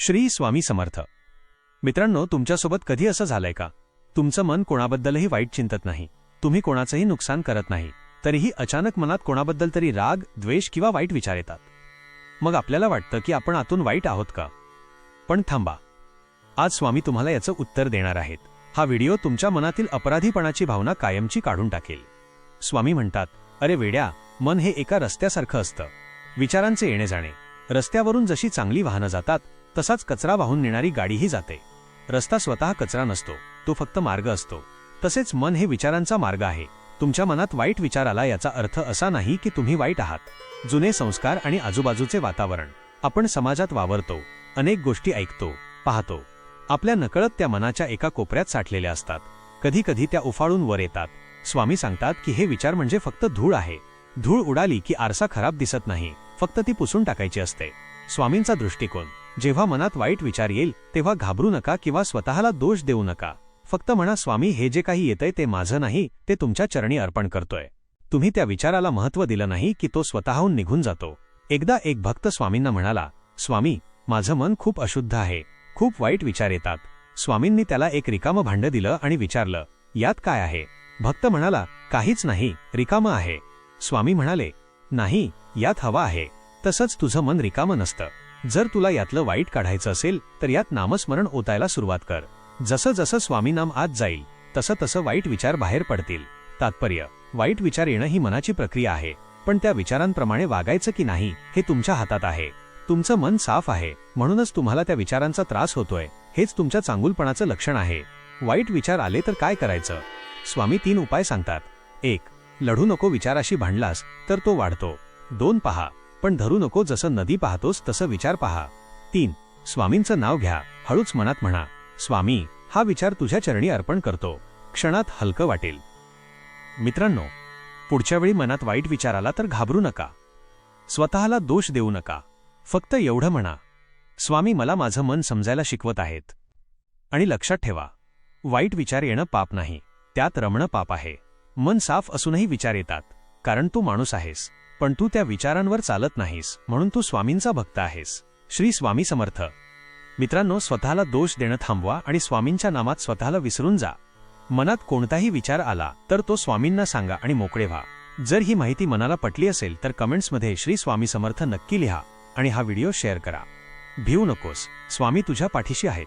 श्री स्वामी समर्थ. मित्रांनो तुमच्यासोबत कधी असं झालंय का? तुमचं मन कोणाबद्दलही वाईट चिंतत नाही. तुम्ही कोणाचंही नुकसान करत नाही. तरीही अचानक मनात कोणाबद्दल तरी राग द्वेष किंवा वाईट विचार येतात. मग आपल्याला वाटतं की आपण आतून वाईट आहोत का? पण थांबा. आज स्वामी तुम्हाला याचं उत्तर देणार आहेत. हा व्हिडिओ तुमच्या मनातील अपराधीपणाची भावना कायमची काढून टाकेल. स्वामी म्हणतात अरे वेड्या मन हे एका रस्त्यासारखं असतं. विचारांचे येणे जाणे. रस्त्यावरून जशी चांगली वाहनं जातात तसाच कचरा वाहून नेणारी गाडीही जाते. रस्ता स्वतः कचरा नसतो तो फक्त मार्ग असतो. तसेच मन हे विचारांचा मार्ग आहे. तुमच्या मनात वाईट विचार आला याचा अर्थ असा नाही की तुम्ही वाईट आहात. जुने संस्कार आणि आजूबाजूचे वातावरण. आपण समाजात वावरतो अनेक गोष्टी ऐकतो पाहतो. आपल्या नकळत त्या मनाच्या एका कोपऱ्यात साठलेल्या असतात. कधी कधी त्या उफाळून वर येतात. स्वामी सांगतात की हे विचार म्हणजे फक्त धूळ आहे. धूळ उडाली की आरसा खराब दिसत नाही फक्त ती पुसून टाकायची असते. स्वामींचा दृष्टिकोन. जेव्हा मनात वाईट विचार येईल तेव्हा घाबरू नका किंवा स्वतःला दोष देऊ नका. फक्त म्हणा स्वामी हे जे काही येतंय ते माझं नाही ते तुमच्या चरणी अर्पण करतोय. तुम्ही त्या विचाराला महत्त्व दिलं नाही की तो स्वतःहून निघून जातो. एकदा एक भक्त स्वामींना म्हणाला स्वामी माझं मन खूप अशुद्ध आहे. खूप वाईट विचार येतात. स्वामींनी त्याला एक रिकामं भांडं दिलं आणि विचारलं यात काय आहे? भक्त म्हणाला काहीच नाही रिकामं आहे. स्वामी म्हणाले नाही यात हवा आहे. तसंच तुझं मन रिकामं नसतं. जर तुला यातलं वाईट काढायचं असेल तर यात नामस्मरण ओतायला सुरुवात कर. जसं जसं स्वामीनाम आत जाईल तसं तसं वाईट विचार बाहेर पडतील. तात्पर्य वाईट विचार येणं ही मनाची प्रक्रिया आहे पण त्या विचारांप्रमाणे वागायचं की नाही हे तुमच्या हातात आहे. तुमचं मन साफ आहे म्हणूनच तुम्हाला त्या विचारांचा त्रास होतोय हेच तुमच्या चांगुलपणाचं लक्षण आहे. वाईट विचार आले तर काय करायचं? स्वामी तीन उपाय सांगतात. एक लढू नको विचाराशी भांडलास तर तो वाढतो. दोन पहा. पण धरू नको जसं नदी पाहतोस तसं विचार पहा. तीन स्वामींचं नाव घ्या. हळूच मनात म्हणा स्वामी हा विचार तुझ्या चरणी अर्पण करतो. क्षणात हलकं वाटेल. मित्रांनो पुढच्या वेळी मनात वाईट विचार आला तर घाबरू नका. स्वतःला दोष देऊ नका. फक्त एवढं म्हणा स्वामी मला माझं मन समजायला शिकवत आहेत. आणि लक्षात ठेवा वाईट विचार येणं पाप नाही. त्यात रमणं पाप आहे. मन साफ असूनही विचार येतात कारण तू माणूस आहेस. पण तू त्या विचारांवर चालत नाहीस म्हणून तू स्वामींचा भक्त आहेस. श्री स्वामी समर्थ. मित्रांनो स्वतःला दोष देणं थांबवा आणि स्वामींच्या नामात स्वतःला विसरून जा. मनात कोणताही विचार आला तर तो स्वामींना सांगा आणि मोकळे व्हा. जर ही माहिती मनाला पटली असेल तर कमेंट्समध्ये श्री स्वामी समर्थ नक्की लिहा आणि हा व्हिडिओ शेअर करा. भिऊ नकोस स्वामी तुझ्या पाठीशी आहेत.